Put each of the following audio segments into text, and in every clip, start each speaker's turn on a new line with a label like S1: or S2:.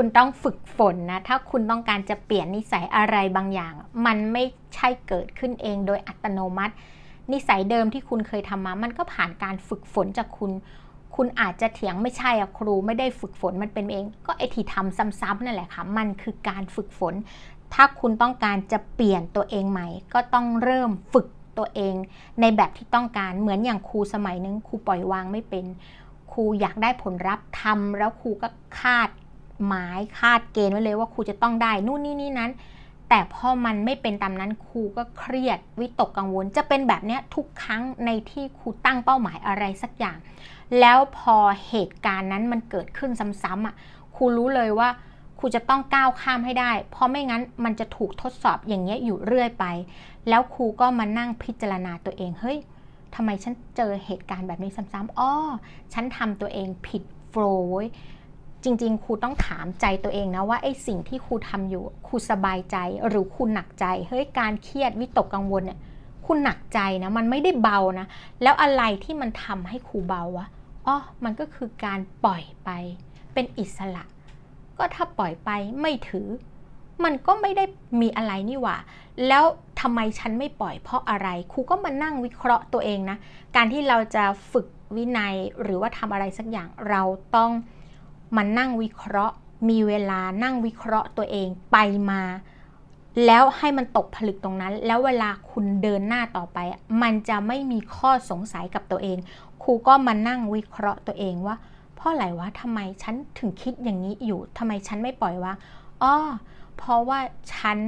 S1: คุณต้องฝึกฝนนะ ถ้าคุณต้องการจะเปลี่ยนนิสัยอะไรบางอย่าง มันไม่ใช่เกิดขึ้นเองโดยอัตโนมัติ นิสัยเดิมที่คุณเคยทำมา มันก็ผ่านการฝึกฝนจากคุณ คุณอาจจะเถียงไม่ใช่อะครูไม่ได้ฝึกฝนมันเป็นเอง ก็ไอที่ทำซ้ำๆนั่นแหละค่ะ มันคือการฝึกฝน ถ้าคุณต้องการจะเปลี่ยนตัวเองใหม่ ก็ต้องเริ่มฝึกตัวเองในแบบที่ต้องการเหมือนอย่างครูสมัยนึงครูปล่อยวางไม่เป็น ครูอยากได้ผลลัพธ์ทำแล้วครูก็คาด หมายคาดเกณฑ์ไว้เลยว่าครูจะต้องได้นู่นนี่นี่นั้น แต่พอมันไม่เป็นตามนั้นครูก็เครียดวิตกกังวล จะเป็นแบบเนี้ยทุกครั้งในที่ครูตั้งเป้าหมายอะไรสักอย่าง แล้วพอเหตุการณ์นั้นมันเกิดขึ้นซ้ำๆอะครูรู้เลยว่าครูจะต้องก้าวข้ามให้ได้ เพราะไม่งั้นมันจะถูกทดสอบอย่างเงี้ยอยู่เรื่อยไป แล้วครูก็มานั่งพิจารณาตัวเองเฮ้ยทำไมฉันเจอเหตุการณ์แบบนี้ซ้ำๆ อ้อ ฉันทำตัวเองผิดโฟล์ จริงๆ ครูต้องถามใจตัวเองนะว่าไอ้สิ่งที่ครูทำอยู่ครูสบายใจหรือคุณหนักใจเฮ้ยการเครียดวิตกกังวลเนี่ยคุณหนักใจนะมันไม่ได้เบานะ แล้วอะไรที่มันทำให้ครูเบาวะอ๋อมันก็คือการปล่อยไป เป็นอิสระ ก็ถ้าปล่อยไปไม่ถือ มันก็ไม่ได้มีอะไรนี่หว่า แล้วทำไมฉันไม่ปล่อยเพราะอะไรครูก็มานั่งวิเคราะห์ตัวเองนะ การที่เราจะฝึกวินัยหรือว่าทำอะไรสักอย่างเราต้อง มานั่งวิเคราะห์ มีเวลานั่งวิเคราะห์ตัวเองไปมา แล้วให้มันตกผลึกตรงนั้น แล้วเวลาคุณเดินหน้าต่อไป มันจะไม่มีข้อสงสัยกับตัวเอง ครูก็มานั่งวิเคราะห์ตัวเองว่าเพราะอะไรวะทำไมฉันถึงคิดอย่างนี้อยู่ทำไมฉันไม่ปล่อยวางอ้อเพราะว่าฉัน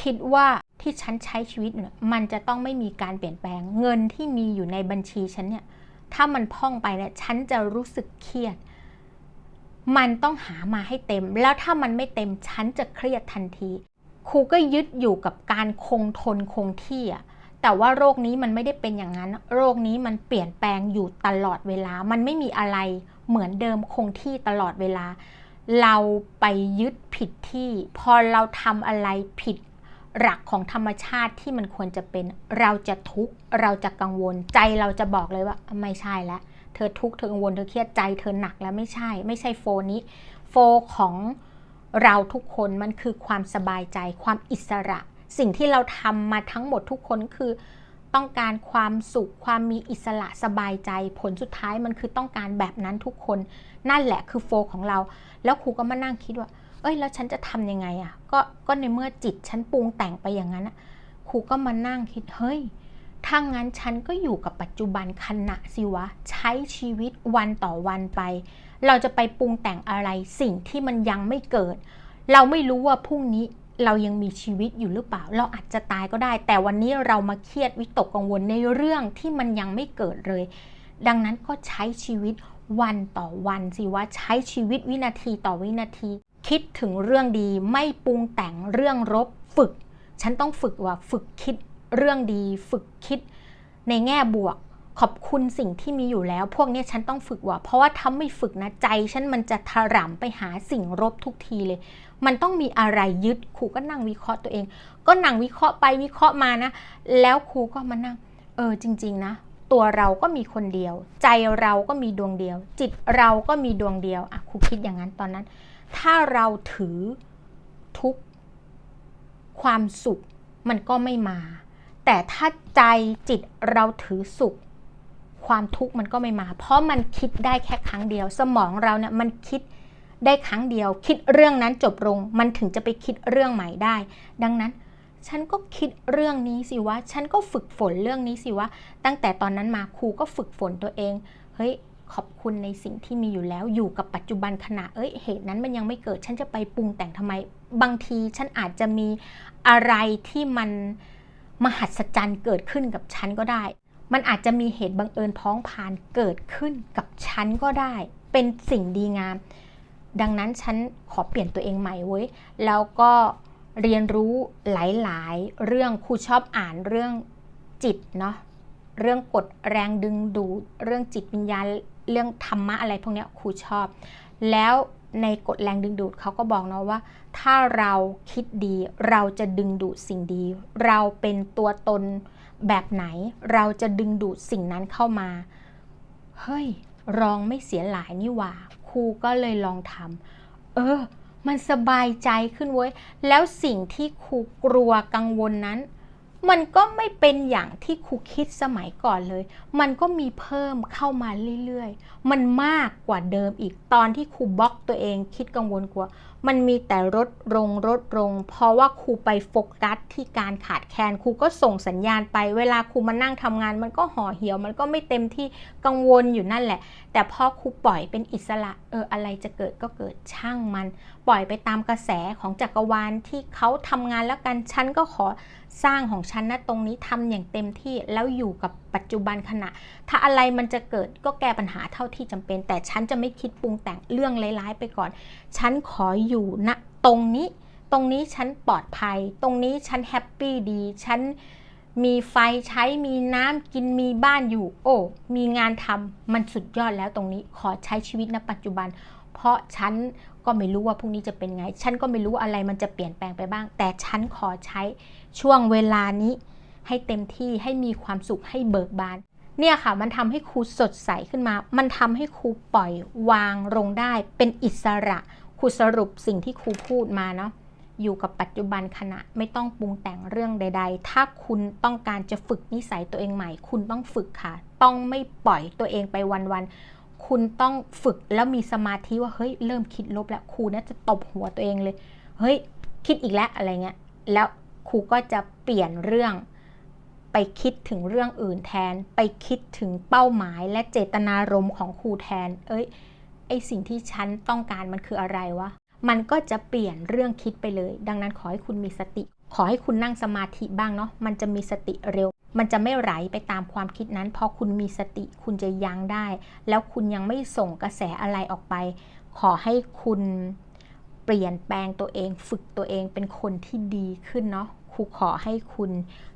S1: คิดว่าที่ฉันใช้ชีวิตเนี่ยมันจะต้องไม่มีการเปลี่ยนแปลง เงินที่มีอยู่ในบัญชีฉันเนี่ยถ้ามันพ่องไปเนี่ยฉันจะรู้สึกเครียด มันต้องหามาให้เต็ม แล้วถ้ามันไม่เต็มฉันจะเครียดทันทีครูก็ยึดอยู่กับการคงทนคงที่อะแต่ว่าโรคนี้มันไม่ได้เป็นอย่างนั้น โรคนี้มันเปลี่ยนแปลงอยู่ตลอดเวลา มันไม่มีอะไรเหมือนเดิมคงที่ตลอดเวลา เราไปยึดผิดที่ พอเราทำอะไรผิดหลักของธรรมชาติที่มันควรจะเป็น เราจะทุกข์ เราจะกังวล ใจเราจะบอกเลยว่าไม่ใช่แล้ว เธอทุกข์เธอกังวลเธอเครียดใจเธอหนักแล้วไม่ใช่ ไม่ใช่โฟนี้ โฟของเราทุกคนมันคือความสบายใจ ความอิสระ สิ่งที่เราทำมาทั้งหมดทุกคนคือต้องการความสุข ความมีอิสระสบายใจ ผลสุดท้ายมันคือต้องการแบบนั้นทุกคน นั่นแหละคือโฟของเรา แล้วครูก็มานั่งคิดว่า เอ้ยแล้วฉันจะทำยังไงอะ่ะก็ก็ในเมื่อจิตฉันปรุงแต่งไปอย่างนั้นครูก็มานั่งคิดเฮ้ย ถ้างั้นฉันก็อยู่กับปัจจุบันขณะสิวะ ใช้ชีวิตวันต่อวันไป เราจะไปปรุงแต่งอะไรสิ่งที่มันยังไม่เกิด เราไม่รู้ว่าพรุ่งนี้เรายังมีชีวิตอยู่หรือเปล่า เราอาจจะตายก็ได้ แต่วันนี้เรามาเครียดวิตกกังวลในเรื่องที่มันยังไม่เกิดเลย ดังนั้นก็ใช้ชีวิตวันต่อวันสิว่าใช้ชีวิตวินาทีต่อวินาที คิดถึงเรื่องดีไม่ปรุงแต่งเรื่องรบฝึก ฉันต้องฝึกว่าฝึกคิด เรื่องดี ฝึกคิดในแง่บวก ขอบคุณสิ่งที่มีอยู่แล้ว พวกนี้ฉันต้องฝึกว่าเพราะว่าถ้าไม่ฝึกนะใจ ฉันมันจะถร่ำไปหาสิ่งรบทุกทีเลย มันต้องมีอะไรยึดครูก็นั่งวิเคราะห์ตัวเอง ก็นั่งวิเคราะห์ไปวิเคราะห์มานะ แล้วครูก็มานั่ง เออจริง ๆ นะตัวเราก็มีคนเดียว ใจเราก็มีดวงเดียว จิตเราก็มีดวงเดียวอะครูคิดอย่างนั้นตอนนั้น ถ้าเราถือทุกความสุขมันก็ไม่มา แต่ถ้าใจจิตเราถือสุข ความทุกข์มันก็ไม่มา เพราะมันคิดได้แค่ครั้งเดียว สมองเราเนี่ยมันคิดได้ครั้งเดียว คิดเรื่องนั้นจบลง มันถึงจะไปคิดเรื่องใหม่ได้ ดังนั้นฉันก็คิดเรื่องนี้สิวะ ฉันก็ฝึกฝนเรื่องนี้สิวะ ตั้งแต่ตอนนั้นมาครูก็ฝึกฝนตัวเอง เฮ้ย ขอบคุณในสิ่งที่มีอยู่แล้ว อยู่กับปัจจุบันขณะ เอ้ย เหตุนั้นมันยังไม่เกิด ฉันจะไปปรุงแต่งทำไม บางทีฉันอาจจะมีอะไรที่มัน มหัศจรรย์เกิดขึ้นกับฉันก็ได้ มันอาจจะมีเหตุบังเอิญพ้องผ่านเกิดขึ้นกับฉันก็ได้ เป็นสิ่งดีงาม ดังนั้นฉันขอเปลี่ยนตัวเองใหม่เว้ย แล้วก็เรียนรู้หลายๆ เรื่องครูชอบอ่านเรื่องจิตเนาะ เรื่องกฎแรงดึงดูด เรื่องจิตวิญญาณ เรื่องธรรมะอะไรพวกนี้ครูชอบ แล้ว ในกฎแรงดึงดูดเขาก็บอกเนาะว่า ถ้าเราคิดดีเราจะดึงดูดสิ่งดี เราเป็นตัวตนแบบไหน เราจะดึงดูดสิ่งนั้นเข้ามา เฮ้ยลองไม่เสียหลายนี่หว่าครูก็เลยลองทำเออ มันสบายใจขึ้นเว้ย แล้วสิ่งที่ครูกลัวกังวลนั้น มันก็ไม่เป็นอย่างที่ครูคิดสมัยก่อนเลย มันก็มีเพิ่มเข้ามาเรื่อยๆ มันมากกว่าเดิมอีกตอนที่ครูบล็อกตัวเองคิดกังวลกลัว มันมีแต่ลดลงลดลง เพราะว่าครูไปโฟกัสที่การขาดแคลนครูก็ส่งสัญญาณไป เวลาครูมานั่งทำงาน มันก็ห่อเหี่ยว มันก็ไม่เต็มที่กังวลอยู่นั่นแหละ แต่พอครูปล่อยเป็นอิสระเอออะไรจะเกิดก็เกิดช่างมัน ปล่อยไปตามกระแสของจักรวาลที่เขาทำงานแล้วกันฉันก็ขอสร้างของฉันนะตรงนี้ทำอย่างเต็มที่แล้วอยู่กับ ปัจจุบันขณะ ถ้าอะไรมันจะเกิดก็แก้ปัญหาเท่าที่จำเป็น แต่ฉันจะไม่คิดปรุงแต่งเรื่องร้ายๆไปก่อน ฉันขออยู่ณตรงนี้ ตรงนี้ฉันปลอดภัย ตรงนี้ฉันแฮปปี้ดี ฉันมีไฟใช้มีน้ำกินมีบ้านอยู่ โอ้ มีงานทำมันสุดยอดแล้วตรงนี้ขอใช้ชีวิตณปัจจุบัน เพราะฉันก็ไม่รู้ว่าพรุ่งนี้จะเป็นไง ฉันก็ไม่รู้อะไรมันจะเปลี่ยนแปลงไปบ้าง แต่ฉันขอใช้ช่วงเวลานี้ ให้เต็มที่ให้มีความสุขให้เบิกบาน เนี่ยค่ะมันทำให้ครูสดใสขึ้นมา มันทำให้ครูปล่อยวางลงได้เป็นอิสระครูสรุปสิ่งที่ครูพูดมาเนาะอยู่กับปัจจุบันขณะไม่ต้องปรุงแต่งเรื่องใด ๆ ถ้าคุณต้องการจะฝึกนิสัยตัวเองใหม่ คุณต้องฝึกค่ะ ต้องไม่ปล่อยตัวเองไปวันๆ คุณต้องฝึกแล้วมีสมาธิว่าเฮ้ยเริ่มคิดลบแล้วครูน่าจะตบหัวตัวเองเลย เฮ้ยคิดอีกแล้วอะไรเงี้ย แล้วครูก็จะเปลี่ยนเรื่อง ไปคิดถึงเรื่องอื่นแทน ไปคิดถึงเป้าหมายและเจตนารมณ์ของครูแทน เอ้ย ไอสิ่งที่ฉันต้องการมันคืออะไรวะ มันก็จะเปลี่ยนเรื่องคิดไปเลย ดังนั้นขอให้คุณมีสติ ขอให้คุณนั่งสมาธิบ้างเนาะ มันจะมีสติเร็ว มันจะไม่ไหลไปตามความคิดนั้น พอคุณมีสติคุณจะยั้งได้ แล้วคุณยังไม่ส่งกระแสอะไรออกไป ขอให้คุณเปลี่ยนแปลงตัวเอง ฝึกตัวเองเป็นคนที่ดีขึ้นเนาะ ครูขอให้คุณ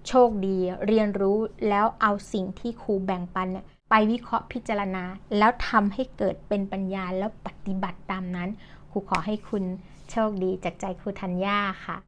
S1: โชคดี เรียนรู้แล้วเอาสิ่งที่ครูแบ่งปันเนี่ยไปวิเคราะห์พิจารณา แล้วทำให้เกิดเป็นปัญญาแล้วปฏิบัติตามนั้นครูขอให้คุณโชคดีจากใจครูธัญญาค่ะ